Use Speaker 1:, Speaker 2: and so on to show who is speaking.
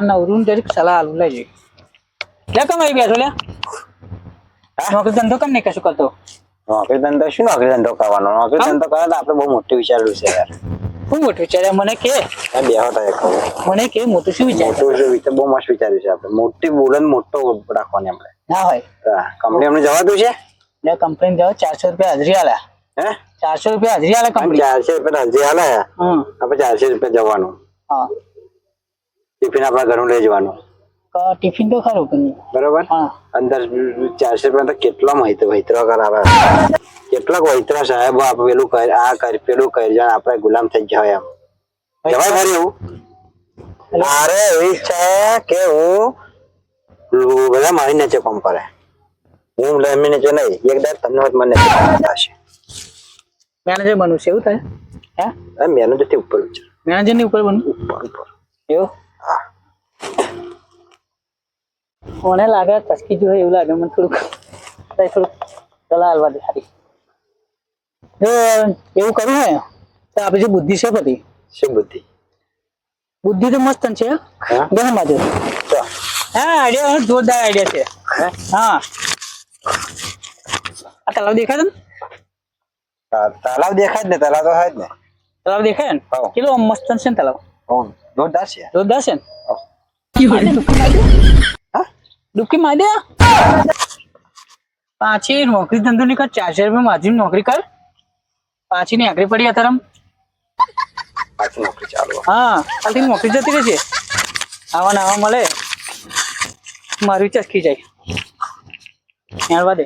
Speaker 1: નવરું જરીક સલાહ આલું લઈ લે કમ આવી બેઠો લે. નોકરી ધંધો કેમ નહીં કશું કરતો?
Speaker 2: નોકરી ધંધો શું નોકરી ધંધો કરવાનો? નોકરી ધંધો કરે તો આપણે બહુ મોટું વિચાર્યું છે યાર.
Speaker 1: શું મોટું વિચારે મને કે.
Speaker 2: બે એક
Speaker 1: મને કે મોટું શું વિચારે?
Speaker 2: મોટું શું વિચાર? બહુ મસ્ત વિચાર્યું છે આપણે. મોટી બોલન મોટો રાખવાની આપણે.
Speaker 1: ના હોય.
Speaker 2: કંપની અમને જવાતું છે?
Speaker 1: ને કંપની જવા ચારસો રૂપિયા હાજરી આલ્યા
Speaker 2: હે?
Speaker 1: ચારસો રૂપિયા હાજરી આલે કંપની
Speaker 2: ચારસો રૂપિયા હાજરી
Speaker 1: હમ.
Speaker 2: આપણે ચારસો રૂપિયા જવાનું.
Speaker 1: હા.
Speaker 2: ટિફિન આપણા ઘરનું લઈ જવાનું.
Speaker 1: ટિફિન તો ખરું પણ
Speaker 2: બરોબર? અંદર ચારસો રૂપિયા તો કેટલા વૈતરો વૈતરો કરાવે? કેટલાક વૈતરા સાહેબ આપ પેલું કર આ કર પેલું કર જાણ આપણે ગુલામ થઈ જાય એમ. જવાય ખરી એવું? મારે એવી છે કે હું બધા મારી નીચે કોમ કરે. હું લેમી નીચે નહીં એક દર તમને મને થશે.
Speaker 1: મેનેજર બનવું છે એવું થાય? હે?
Speaker 2: મેનેજરથી ઉપર
Speaker 1: મેનેજરની ઉપર બનવું?
Speaker 2: ઉપર ઉપર.
Speaker 1: એવું
Speaker 2: હા
Speaker 1: મને લાગે ચસકી જો એવું લાગે મને થોડુંક. થોડુંક સલાહ હાલવા દે સારી જો એવું કરવું ને તો આપણી જે બુદ્ધિ છે બધી?
Speaker 2: શું બુદ્ધિ?
Speaker 1: બુદ્ધિ તો મસ્ત છે. ગેમ જો હા આઈડિયા જોરદાર આઈડિયા છે.
Speaker 2: હા?
Speaker 1: આ તલાવ દેખાય ને
Speaker 2: તલાવ દેખાય જ ને તલાવ તો હોય જ ને.
Speaker 1: તલાવ દેખાય ને? કેટલો મસ્ત છે ને તલાવ.
Speaker 2: જોરદાર છે.
Speaker 1: જોરદાર છે ને? ડૂબકી મારી દે પાછી નોકરી ધંધો નહીં કર ચારસો રૂપિયા માજી નોકરી કર. પાછી ની આકરી પડી અત્યારે હા કાલથી નોકરી જતી રહેશે આવા ને આવા મળે. મારી ચસકી જાય. યાર દે.